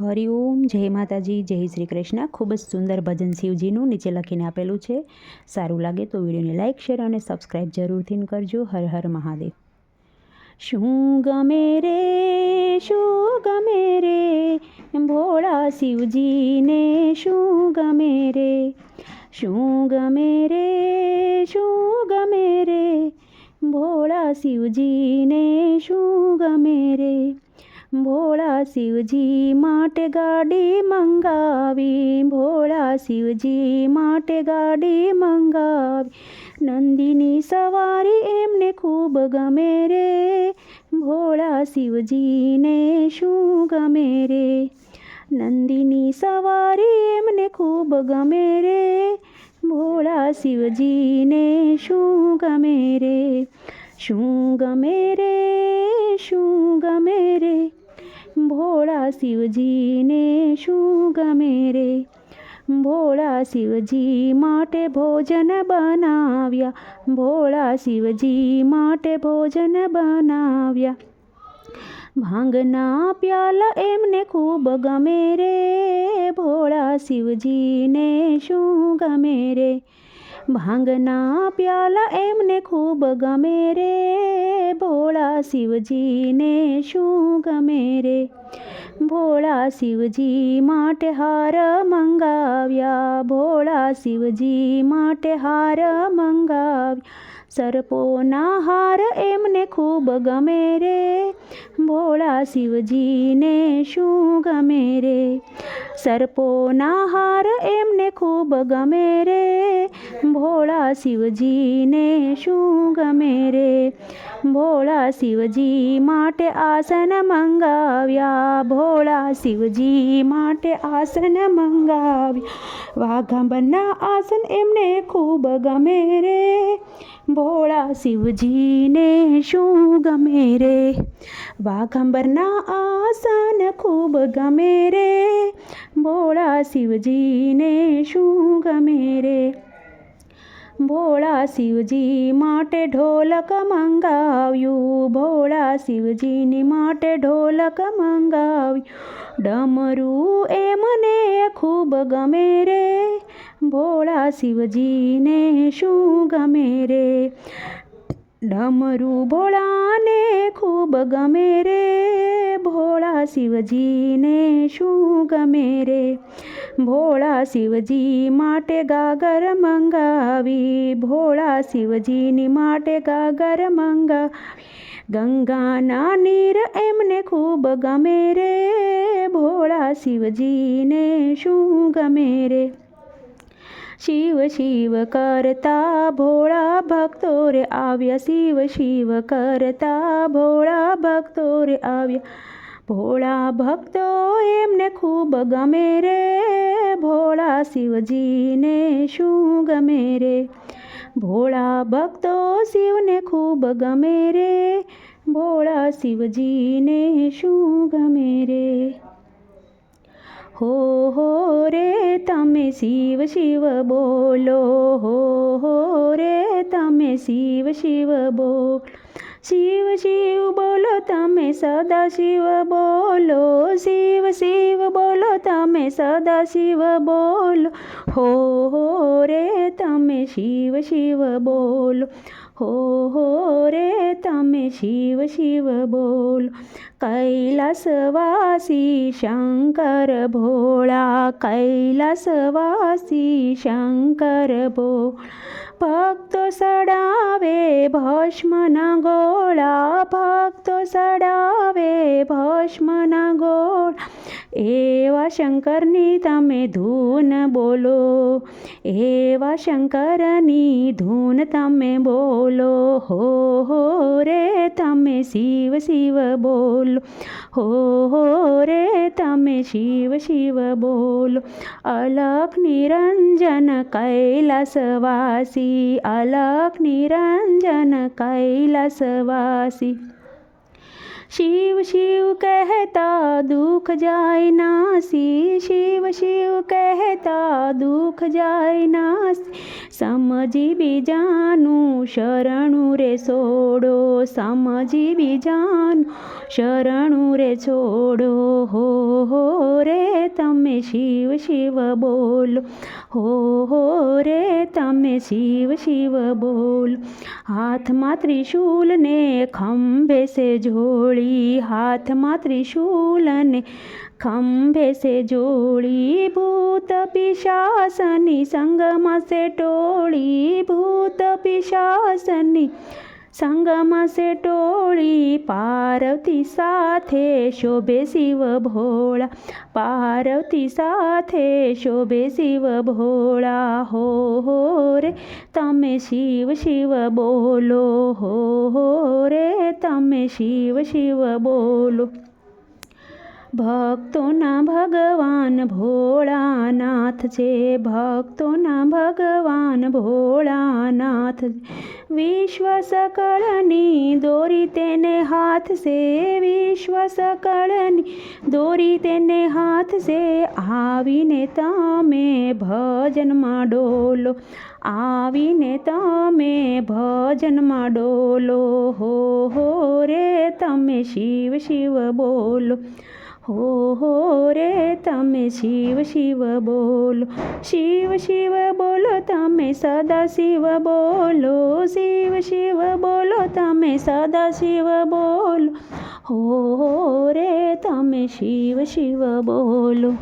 હરિઓમ, જય માતાજી, જય શ્રી કૃષ્ણ. ખૂબ જ સુંદર ભજન શિવજીનું નીચે લખીને આપેલું છે. સારું લાગે તો વિડીયોને લાઇક શેર અને સબસ્ક્રાઈબ જરૂરથી કરજો. હર હર મહાદેવ. શું ગમે રે, શું ગમે રે? ભોળા શિવજીને શું ગમે રે? શું ગમે રે, શું ગમે રે? ભોળા શિવજીને શું ગમે રે? ભોળા શિવજી માટે ગાડી મંગાવી, ભોળા શિવજી માટે ગાડી મંગાવી. નંદીની સવારી એમને ખૂબ ગમે રે, ભોળા શિવજીને શું ગમે રે? નંદીની સવારી એમને ખૂબ ગમે રે, ભોળા શિવજીને શું ગમે રે? શું ગમે રે, શું ગમે રે? ભોળા શિવજીને શું ગમે રે? ભોળા શિવજી માટે ભોજન બનાવ્યા. ભોળા શિવજી માટે ભોજન બનાવ્યા. ભાંગના પ્યાલા એમને ખૂબ ગમે રે. ભોળા શિવજીને શું ગમે રે? ભાંગના પ્યાલા એમને ખૂબ ગમે રે. શિવજીને શું ગમે રે? ભોળા શિવજી માટે હાર મંગાવ્યા, ભોળા શિવજી માટે હાર મંગાવ્યા. સર્પોના હાર એમને ખૂબ ગમે રે. ભોળા શિવજીને શું ગમે રે? સર્પોના હાર એમને ખૂબ ગમે રે. ભોળા શિવજીને શું ગમે રે ભોળા શિવજી માટે આસન મંગાવ્યા. ભોળા શિવજી માટે આસન મંગાવ્યા. વાઘાંબરના આસન એમને ખૂબ ગમે રે. ભોળા શિવજીને શું ગમે રે વાઘંબરના આસન ખૂબ ગમે રે. ભોળા શિવજીને શું ગમે રે ભોળા શિવજી માટે ઢોલક મંગાવ્યું. ભોળા શિવજીની માટે ઢોલક મંગાવ્યું. ડમરું એ મને ખૂબ ગમે રે. ભોળા શિવજીને શું ગમે રે? ડમરું ભોળાને ખૂબ ગમે રે. ભોળા શિવજીને શું ગમે રે? ભોળા શિવજી માટે ગાગર મંગાવી. ભોળા શિવજીની માટે ગાગર મંગાવી. ગંગાના નીર એમને ખૂબ ગમે રે. ભોળા શિવજીને શું ગમે રે? શિવ શિવ કરતા ભોળા ભક્તો રે આવ્યા. શિવ શિવ કરતા ભોળા ભક્તો રે આવ્યા. ભોળા ભક્તો એમને ખૂબ ગમે રે. ભોળા શિવજીને શું ગમે રે? ભોળા ભક્તો શિવને ખૂબ ગમે રે. ભોળા શિવજીને શું ગમે રે? હો હો રે, તમે શિવ શિવ બોલો. હો હો રે, તમે શિવ શિવ બોલો. શિવ શિવ બોલો તમે સદા શિવ બોલો શિવ શિવ બોલો તમે સદા શિવ બોલો હો હો રે તમે શિવ શિવ બોલો હો હો રે તમે શિવ શિવ બોલો કૈલાસવાસી શંકર ભોળા કૈલાસવાસી શંકર ભોળા ભક્તો સડાવે, ભસ્મના ગોળા. ભક્તો સડાવે, ભસ્મના ગોળા. એવા શંકરની તમે ધૂન બોલો. એવા શંકરની ધૂન તમે બોલો. હો હો રે તમે શિવ શિવ બોલો. હો હો રે તમે શિવ શિવ બોલો. અલખ નિરંજન કૈલાસવાસી. અલખ નિરંજન કૈલાસવાસી. શિવ શિવ કહેતા દુઃખ જાય નાસી. શિવ શિવ કહેતા દુઃખ જાય નાસી. સમજી બીજાનું શરણું રે છોડો સમજી બીજાનું શરણું રે છોડો હો હો રે તમે શિવ શિવ બોલો. હો હો રે તમે શિવ શિવ બોલો. હાથમાં ત્રિશૂલ ને ખંભે સે જોડી, હાથમાં ત્રિશૂલ ને ખંભે સે જોડી ભૂત પિશાસની સંગમાં સે ટોળી ભૂત પિશાસની સંગમાં સે ટોળી પાર્વતી સાથે શોભે શિવ ભોળા, પાર્વતી સાથે શોભે શિવ ભોળા, હો હો રે તમે શિવ શિવ બોલો, હો હો રે તમે શિવ શિવ બોલો. ભક્તોના ભગવાન ભોળાનાથ છે. ભક્તોના ભગવાન ભોળાનાથ વિશ્વ સકળની દોરી તેને હાથ સે. વિશ્વ સકળની દોરી તેને હાથ સે. આવીને તમે ભજનમાં ડોલો. આવીને તમે ભજનમાં ડોલો. હો હો રે, તમે શિવ શિવ બોલો. હો હો રે તમે શિવ શિવ બોલો, શિવ શિવ બોલો, તમે સદા શિવ બોલો, શિવ શિવ બોલો, તમે સદા શિવ બોલો હો હો રે તમે શિવ શિવ બોલો.